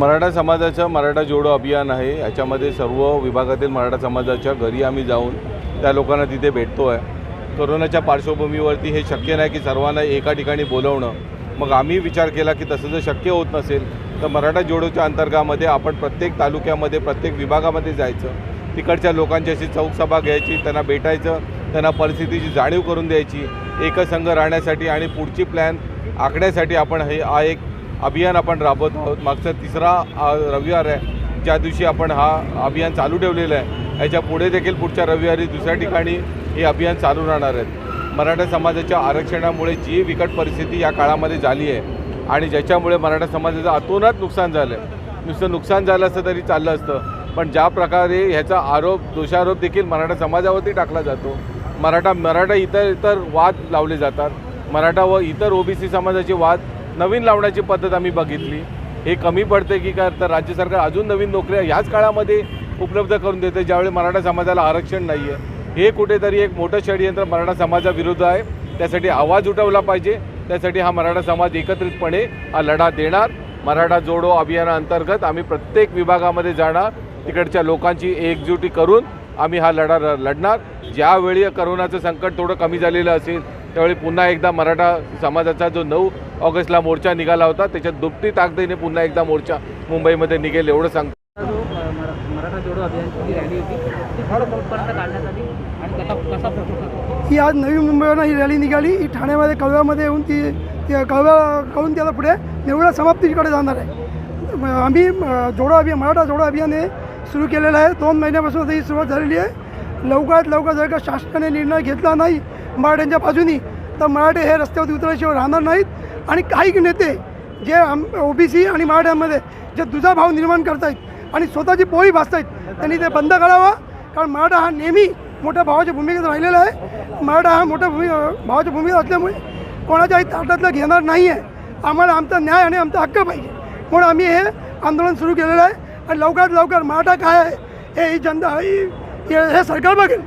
मराठा समाजाचं मराठा जोडो अभियान आहे. याच्यामध्ये सर्व विभागातील मराठा समाजाच्या घरी आम्ही जाऊन त्या लोकांना तिथे भेटतो आहे कोरोनाच्या पार्श्वभूमीवरती हे शक्य नाही की सर्वांना एका ठिकाणी बोलवणं. मग आम्ही विचार केला की तसं जर शक्य होत नसेल तर मराठा जोडोच्या अंतर्गामध्ये आपण प्रत्येक तालुक्यामध्ये प्रत्येक विभागामध्ये जायचं. तिकडच्या लोकांच्याशी चौकसभा घ्यायची त्यांना भेटायचं. त्यांना परिस्थितीची जाणीव करून द्यायची एकसंघ राहण्यासाठी आणि पुढची प्लॅन आखण्यासाठी आपण हे हा एक अभियान आपण राबवत आहोत. मागचा तिसरा रविवार आहे. ज्या दिवशी आपण हा अभियान चालू ठेवलेलं आहे याच्यापुढे देखील पुढच्या रविवारी दुसऱ्या ठिकाणी हे अभियान चालू राहणार आहेत मराठा समाजाच्या आरक्षणामुळे जी बिकट परिस्थिती या काळामध्ये झाली आहे आणि ज्याच्यामुळे मराठा समाजाचं अतोनात नुकसान झालं आहे नुसतं नुकसान झालं असतं तरी चाललं असतं. पण ज्या प्रकारे ह्याचा आरोप दोषारोप देखील मराठा समाजावरती टाकला जातो मराठा मराठा इतर इतर वाद लावले जातात. मराठा व इतर ओबीसी समाजाचे वाद नवीन लावण्याची पद्धत आम्ही बघितली. हे कमी पडते की काय तर राज्य सरकार अजून नवीन नोकऱ्या ह्याच काळामध्ये उपलब्ध करून देते ज्यावेळी मराठा समाजाला आरक्षण नाही आहे हे कुठेतरी एक मोठं षडयंत्र मराठा समाजाविरुद्ध आहे. त्यासाठी आवाज उठवला पाहिजे. त्यासाठी हा मराठा समाज एकत्रितपणे हा लढा देणार. मराठा जोडो अभियानाअंतर्गत आम्ही प्रत्येक विभागामध्ये जाणार. तिकडच्या लोकांची एकजुटी करून आम्ही हा लढा लढणार. ज्यावेळी करोनाचं संकट थोडं कमी झालेलं असेल त्यावेळी पुन्हा एकदा मराठा समाजाचा जो नऊ ऑगस्टला मोर्चा निघाला होता त्याच्यात दुपटी ताकदीने पुन्हा एकदा मोर्चा मुंबईमध्ये निघेल एवढं सांगतो. ही आज नवी मुंबईवरून ही रॅली निघाली. ही ठाण्यामध्ये कळव्यामध्ये येऊन ती कळव्या कळून त्याला पुढे निवडा समाप्तीकडे जाणार आहे. आम्ही जोडो अभियान मराठा जोडो अभियान हे सुरू केलेलं आहे. दोन महिन्यापासून ही सुरुवात झालेली आहे. लवकरात लवकर जर का शासनाने निर्णय घेतला नाही मराठ्यांच्या बाजूनी तर मराठे हे रस्त्यावरती उतरल्याशिवाय राहणार नाहीत. आणि काही नेते जे आम ओबीसी आणि मराठ्यांमध्ये जे दुजाभाव निर्माण करतायत आणि स्वतःची पोळी भासतायत त्यांनी ते बंद करावा. कारण मराठा हा नेहमी मोठ्या भावाच्या भूमिकेत राहिलेला आहे. मराठा हा मोठ्या भूमि भावाच्या भूमिकेत असल्यामुळे कोणाच्याही ताटातलं घेणार नाही आहे आम्हाला आमचा न्याय आणि आमचा हक्क पाहिजे. म्हणून आम्ही हे आंदोलन सुरू केलेलं आहे. आणि लवकरात लवकर मराठा काय आहे? हे ही जनता ही हे हे सरकार बघेल.